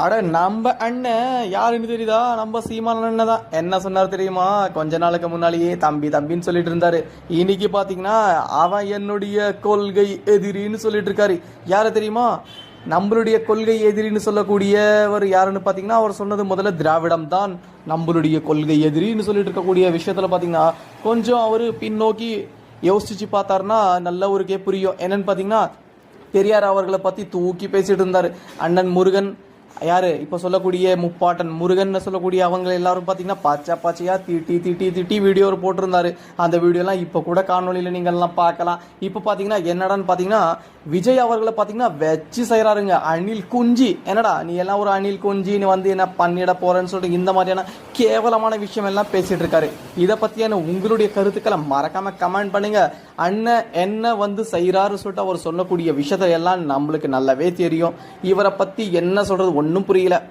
அட நம்ம அண்ணன் யாருன்னு தெரியுதா? நம்ம சீமான அண்ணன் தான் என்ன சொன்னார் தெரியுமா? கொஞ்ச நாளுக்கு முன்னாலேயே தம்பி தம்பின்னு சொல்லிட்டு இருந்தாரு. இன்னைக்கு பாத்தீங்கன்னா அவன் என்னுடைய கொள்கை எதிரின்னு சொல்லிட்டு இருக்காரு. யாரை தெரியுமா? நம்மளுடைய கொள்கை எதிரின்னு சொல்லக்கூடியவர் யாருன்னு பார்த்தீங்கன்னா அவர் சொன்னது முதல்ல திராவிடம் தான் நம்மளுடைய கொள்கை எதிரின்னு சொல்லிட்டு இருக்கக்கூடிய விஷயத்தில் பார்த்தீங்கன்னா கொஞ்சம் அவர் பின்னோக்கி யோசிச்சு பார்த்தாருன்னா நல்ல ஊருக்கே புரியும். என்னன்னு பார்த்தீங்கன்னா பெரியார் அவர்களை பற்றி தூக்கி பேசிட்டு இருந்தார். அண்ணன் முருகன் யாரு? இப்போ சொல்லக்கூடிய முப்பாட்டன் முருகன் சொல்லக்கூடிய அவங்க எல்லாரும் பார்த்தீங்கன்னா பச்சை பச்சையாக திட்டி திட்டி திட்டி வீடியோ போட்டிருந்தாரு. அந்த வீடியோலாம் இப்போ கூட காணொலியில் நீங்கள்லாம் பார்க்கலாம். இப்போ பார்த்தீங்கன்னா என்னடான்னு பார்த்தீங்கன்னா விஜய் அவர்களை பார்த்தீங்கன்னா வச்சு செய்கிறாருங்க அணில் குஞ்சி. என்னடா நீ எல்லாம் ஒரு அணில் குஞ்சின்னு வந்து என்ன பண்ணிட போகிறேன்னு சொல்லிட்டு இந்த மாதிரியான கேவலமான விஷயம் எல்லாம் பேசிகிட்டு இருக்காரு. இதை பற்றியான உங்களுடைய கருத்துக்களை மறக்காமல் கமெண்ட் பண்ணுங்கள் அண்ணன் என்ன வந்து செய்கிறாரு சொல்லிட்டு அவர் சொல்லக்கூடிய விஷயத்தை எல்லாம் நம்மளுக்கு நல்லாவே தெரியும். இவரை பற்றி என்ன சொல்கிறது ஒன்றும் புரியல.